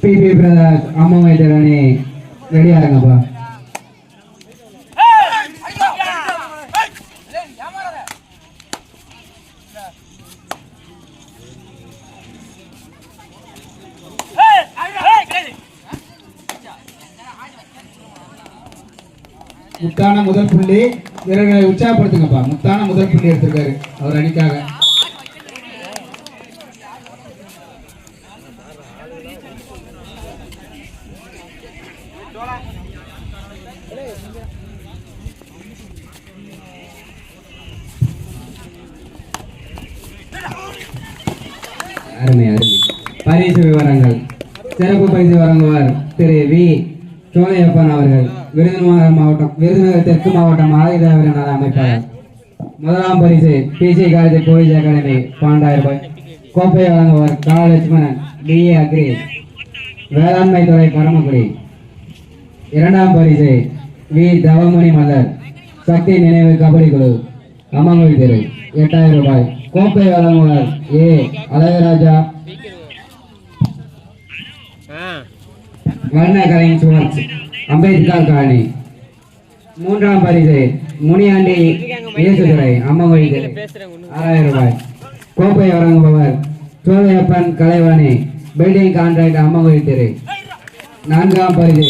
BP brothers அம்மா வைத்தியர் அணி ரெடியா இருங்கப்பா முத்தான முதல் புள்ளி. வீரர்களை உற்சாகப்படுத்துங்கப்பா. முத்தான முதல் புள்ளி எடுத்திருக்காரு அவர் அணிக்காக. அருமை அருமை. பரிசு விவரங்கள். சிறப்பு பரிசு வழங்குவார் திரு வி. சோழையப்பன் அவர்கள். விருதுநகர் மாவட்டம் விருதுநகர் தெற்கு மாவட்டம் ஆயுதவர நல அமைப்பாளர். முதலாம் பரிசு பிசி காலேஜ் போலீஸ் அகாடமி பன்னெண்டாயிரம் ரூபாய் கோப்பை வழங்குவார் கா லட்சுமணன் பிஏ அக்ரி வேளாண்மை துறை பரமக்குடி இரண்டாம் பரிசு வி தவமணி மலர். சக்தி நினைவு கபடி குழு அம்மங்கோயில் தெரு எட்டாயிரம் ரூபாய். கோப்பை வழங்குவார் ஏ அழகராஜா. வர்ண கலைஞர் சுவர்ச் அம்பேத்கர் காலனி. மூன்றாம் பரிசு முனியாண்டி இயேசுதுரை அம்மங்கோயில் தெரு. ஆறாயிரம் ரூபாய். கோப்பை வழங்குபவர் சோழையப்பன் கலைவாணி பில்டிங் கான்ட்ராக்ட் அம்மங்கோயில் தெரு. நான்காம் பரிசு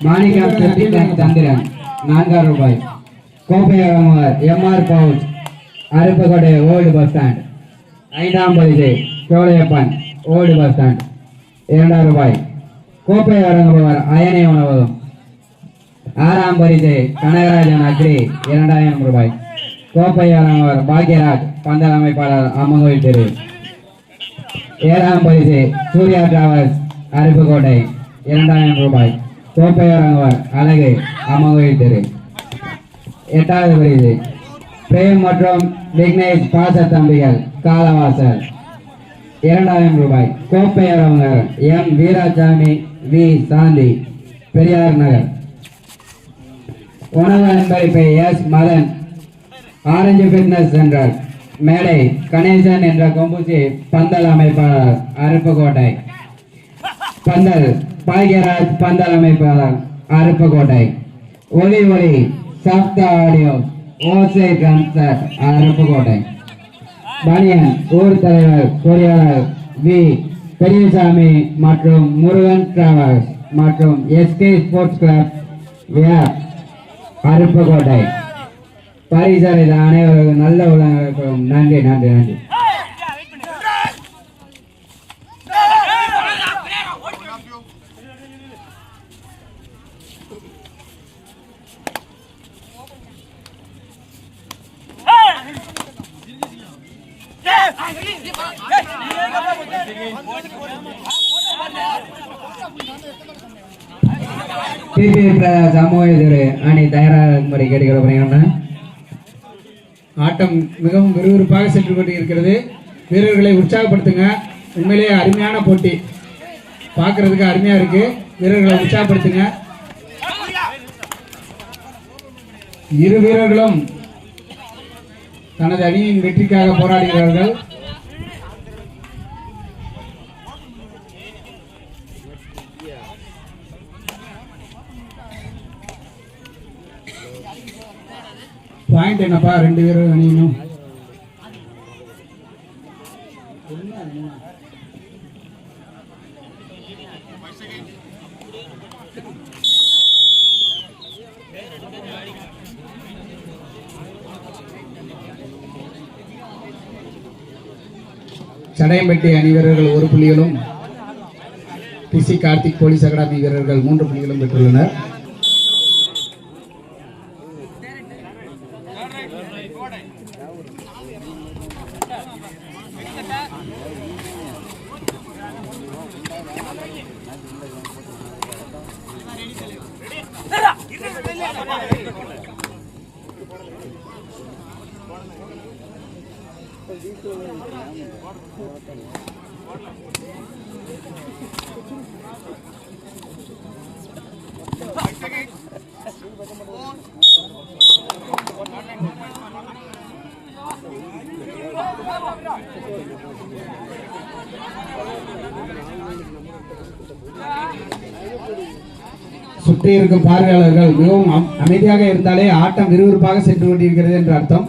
மாணிக்கம் செட்டிடன் தந்திரன் நான்காயிரம் ரூபாய். கோப்பை வழங்குபவர் MR pouch Aruppukottai old bus stand. ஐந்தாம் பரிசு சோழையப்பன் ஓல்டு பஸ் ஸ்டாண்ட். இரண்டாயிரம் ரூபாய். கோப்பை வழங்குபவர் அயனை உணவகம். ஆறாம் பரிசு கனகராஜன் அக்ரி இரண்டாயிரம் ரூபாய். கோப்பை பாக்யராஜ் பந்தல் அமைப்பாளர் அம்மங்கோயில் தெரு. ஏழாம் பரிசு சூர்யா டிராவல்ஸ் அருப்புக்கோட்டை இரண்டாயிரம் ரூபாய். கோப்பை அழகு அம்மங்கோயில் தெரு. எட்டாவது பரிசு பிரேம் மற்றும் விக்னேஷ் பாச தம்பிகள் காலவாசல் இரண்டாயிரம் ரூபாய். கோப்பை எம். வீராசாமி வி. சாந்தி பெரியார் நகர். உணவு அன்பளிப்பை S. Madhan. Orange fitness centre மேடை கணேசன் என்ற கொம்புச்சி பந்தல் அமைப்பாளர் அருப்புக்கோட்டை. பந்தல் பாக்யராஜ் பந்தல் அமைப்பாளர் அருப்புக்கோட்டை. ஒலி ஒலி சப்த ஆடியோ ஓசை கன்சர்ட் அருப்புக்கோட்டை. பனியன் ஊர் தலைவர் பொறியாளர் வி. பெரியசாமி மற்றும் முருகன் டிராவல்ஸ் மற்றும் எஸ்கே ஸ்போர்ட்ஸ் கிளப் வியார் அருப்புக்கோட்டை பரிசளித்த அனைவருக்கும் நல்ல உலகம் நன்றி நன்றி நன்றி பிபி அணி தயாராகும்படி ஆட்டம் மிகவும் விறுவிறுப்பாக சென்று கொண்டு இருக்கிறது வீரர்களை உற்சாகப்படுத்துங்க. உண்மையிலேயே அருமையான போட்டி. பார்க்கறதுக்கு அருமையா இருக்கு. வீரர்களை உற்சாகப்படுத்துங்க. இரு வீரர்களும் தனது அணியின் வெற்றிக்காக போராடுகிறார்கள். பாயிண்ட் என்னப்பா ரெண்டு பேரும் அணியணும். சடையம்பட்டி அணி வீரர்கள் ஒரு புள்ளிகளும் பிசி கார்த்திக் போலீஸ் அகாடமி வீரர்கள் மூன்று புள்ளிகளும் பெற்றுள்ளனர். சுற்றி இருக்கும் பார்வையாளர்கள் மிகவும் அமைதியாக இருந்தாலே ஆட்டம் விறுவிறுப்பாக சென்று கொண்டிருக்கிறது என்ற அர்த்தம்.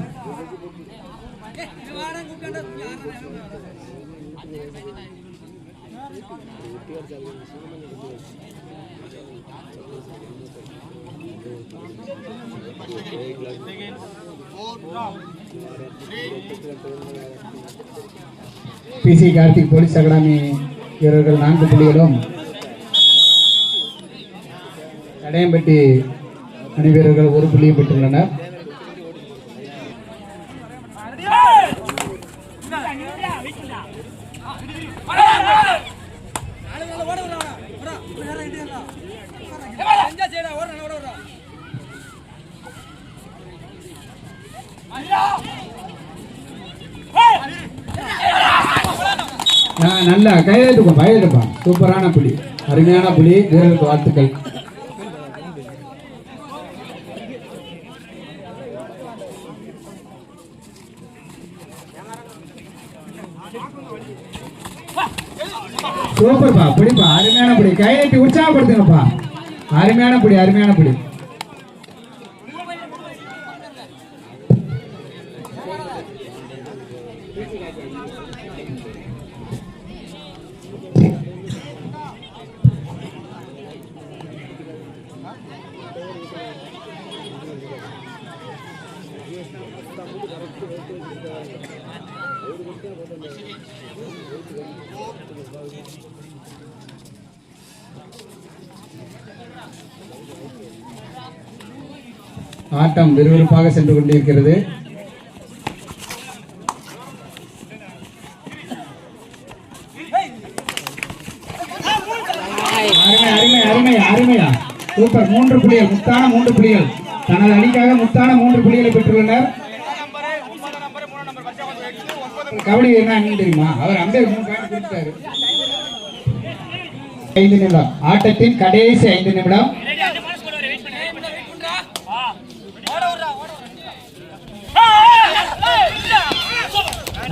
பிசி கார்த்திக் போலீஸ் அகாடமி வீரர்கள் நான்கு புள்ளிகளும் தடையம்பட்டி அணி வீரர்கள் ஒரு புள்ளியும் பெற்றுள்ளனர். நல்லா கையெழுத்துப்பா கையெழுத்துப்பா. சூப்பரான புலி. அருமையான புலி. வீரர்களுக்கு வாழ்த்துக்கள். சூப்பர்ப்பா பிடிப்பா. அருமையான புடி. கையெழுத்தி உற்சாகப்படுத்துங்கப்பா. அருமையான பிடி அருமையான பிடி. ஆட்டம் விறுவிறுப்பாக சென்று கொண்டிருக்கிறது. அருமை அருமை அருமை அருமையா சூப்பர். மூன்று புலிகள் முத்தான மூன்று புள்ளிகள் தனது அணிக்காக முத்தான மூன்று புள்ளிகளை பெற்றுள்ளனர். கபடி என்ன அணி தெரியுமா? அவர் அம்பேர் மூணு பாயிண்ட் கொடுத்தாரு ஐந்து நிமிடம். ஆட்டத்தின் கடைசி ஐந்து நிமிடம்.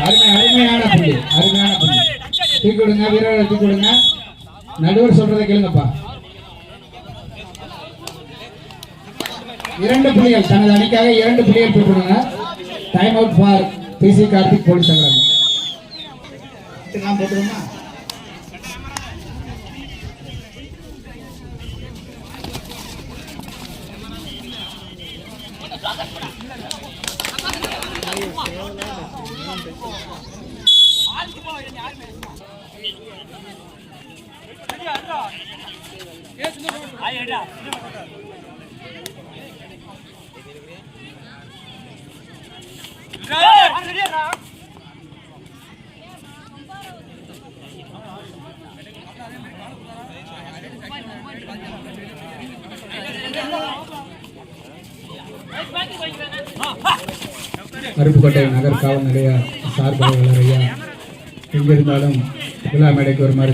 அருமை அருமையான புள்ளி அருமையான புள்ளி. தூக்கி கொடுங்க வீரர்களை தூக்கி கொடுங்க. நடுவர் சொல்றதை கேளுங்கப்பா. இரண்டு புள்ளிகள் தனது அணிக்காக இரண்டு புள்ளிகள் பெற்றுள்ளன time out for PC Karthik police academy நான் போட்டுருமா அருப்புக்கோட்டை நகர் காவல் நிலைய சார்பாளர் ஐயா எங்கிருந்தாலும் விழா மேடைக்கு வருமாறு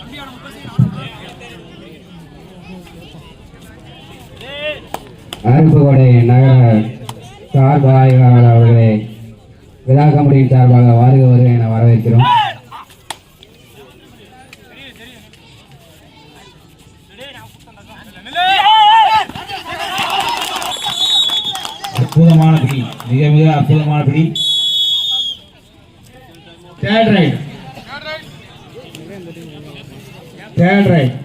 அருப்புக்கோட்டை நகர சார்பு அவர்களை விழா கம்பெனியின் சார்பாக வருக வருக என வரவேற்கிறோம். அற்புதமான பிடி மிக மிக அற்புதமான பிடி. Third raid third raid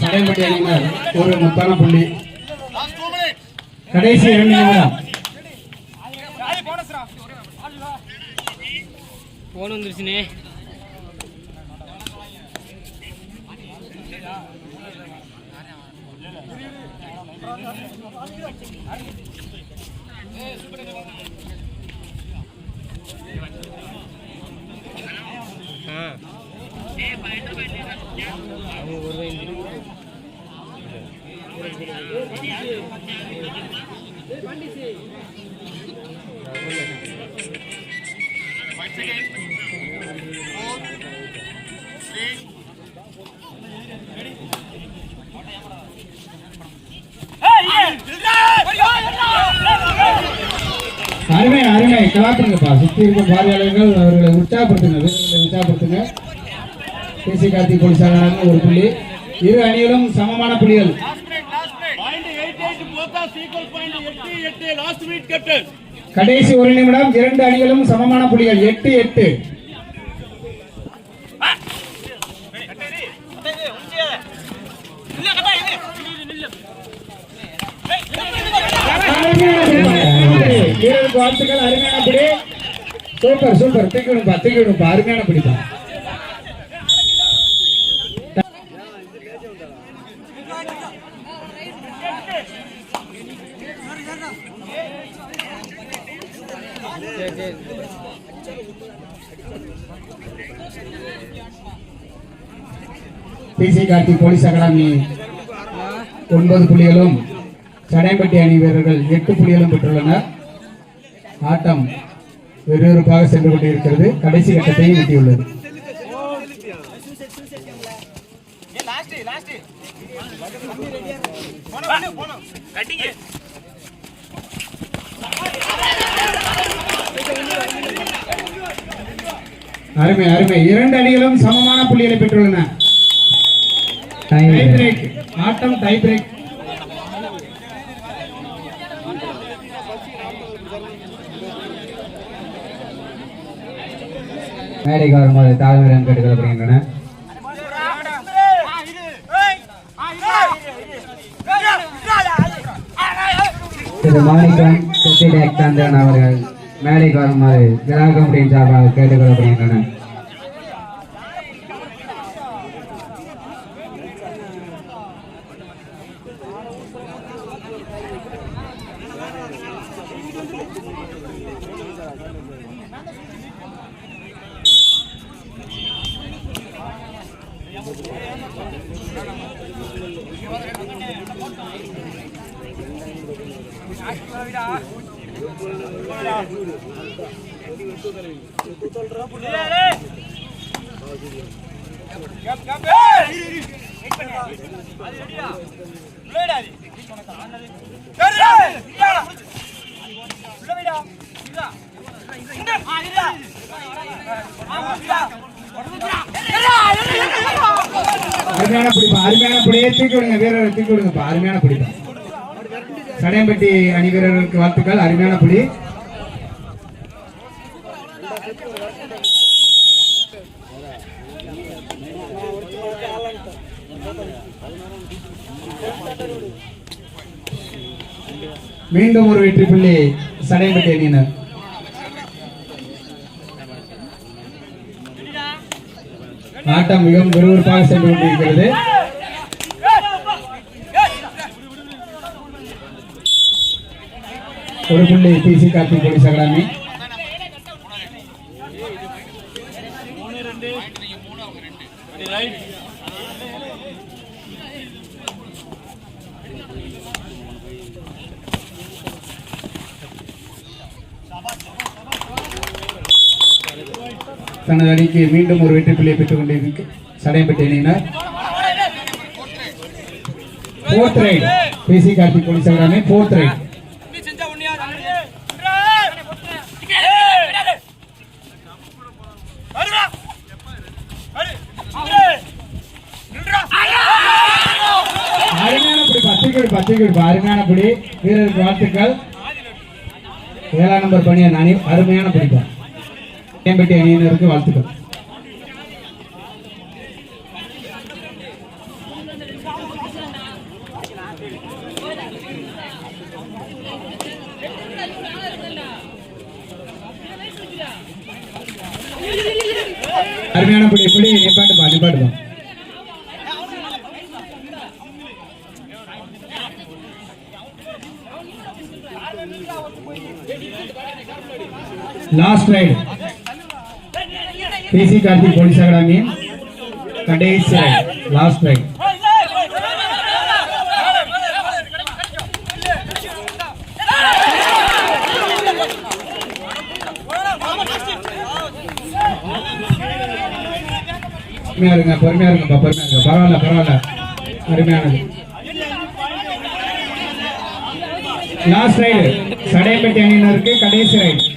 Sadaiyampatti அணியினர் ஒரு முத்தான புள்ளி. கடைசி இரண்டு நிமிடம். போன் வந்துருச்சுனே அருமை அருமை. கலாத்துங்கப்பா சுற்றி இருக்கும் பார்வையாளர்கள் அவர்களை உற்சாகப்படுத்துங்க வீரர்களை உற்சாகப்படுத்துங்க பேசி கார்த்திக் போலீசாளராக ஒரு புள்ளி. இரு அணிகளும் சமமான புள்ளிகள். கடைசி ஒரு நிமிடம் இரண்டு அணிகளும் சமமான புள்ளிகள். எட்டு எட்டு. வீரருக்கு வாழ்த்துக்கள் அருமையான புடி சூப்பர் சூப்பர். தூக்கிடும்பா தூக்கிடும்பா அருமையான பிடிப்பா பிசி கார்த்தி போலீஸ் அகாடமி. ஒன்பது புள்ளிகளும் சடைப்பட்டி அணி வீரர்கள் எட்டு புள்ளிகளும் பெற்றுள்ளனர். ஆட்டம் விறுவிறுப்பாக சென்று கொண்டிருக்கிறது. கடைசி கட்டத்தையும் எட்டியுள்ளது. அருமை அருமை. இரண்டு அணிகளும் சமமான புள்ளிகளை பெற்றுள்ளன. ஆட்டம் டை பிரேக் மேடைக்கு வரும்போது தாழ்மையிடம் கேட்டுக்கொள்ளப்படுகின்றன. திரு மாணிக்கம் செட்டிடேக் சந்திரன் அவர்கள் மேடைக்கு வருமாறு விழா கமிட்டியின் சார்பாக கேட்டுக்கொள்ளப்படுகின்றன. கேட்டுக்கொள்ளப்படுகின்றனர் அருமையான பிடிப்பா. அருமையான பிடியே தூக்கி விடுங்க வீரரை தூக்கி விடுங்கப்பா அருமையான பிடிப்பா சடையம்பட்டி அணி வீரர்களுக்கு வாழ்த்துக்கள். அருமையான பிடி. மீண்டும் ஒரு வெற்றி புள்ளி சடையம்பட்டி அணியினர். ஆட்டம் மிகவும் விறுவிறுப்பாக சென்று கொண்டிருக்கிறது. ஒரு புள்ளி பிசி கார்த்திக் போலீஸ் அகாடமி. தனது அணிக்கு மீண்டும் ஒரு வெற்றிப்பிள்ளையை பெற்றுக் கொண்டு சடையம்பெற்று இணையினார் ஃபோர்த் ரைட் பேசி கார்த்திக் போலீசாராமே ஃபோர்த் ரைட் அருமையான பிடி வீரர் வாழ்த்துக்கள். ஏழாம் நம்பர் பணியை அருமையான பிடிப்பான் தேம்பட்டி அணியினருக்கு வாழ்த்துக்கள். அருமையான பிடி பிடி நிப்பாட்டுப்பா நிப்பாட்டுப்பா last raid PC Karthik police academy கடைசி ரைடு லாஸ்ட் ரைட் பொறுமையா இருங்க பொறுமையா இருங்கப்பா பொறுமையா இருங்க பரவாயில்ல பரவாயில்ல அருமையானது லாஸ்ட் ரைடு சடையப்பட்டி அணியினருக்கு கடைசி ரைடு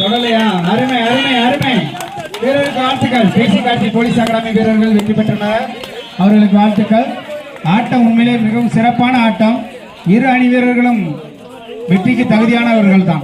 தொடலையா? அருமை அருமை அருமை. வீரருக்கு வாழ்த்துக்கள். பேசி காட்சி போலீஸ் அகாடமி வீரர்கள் வெற்றி பெற்றனர். அவர்களுக்கு வாழ்த்துக்கள். ஆட்டம் உண்மையிலே மிகவும் சிறப்பான ஆட்டம். இரு அணி வீரர்களும் வெற்றிக்கு தகுதியானவர்கள் தான்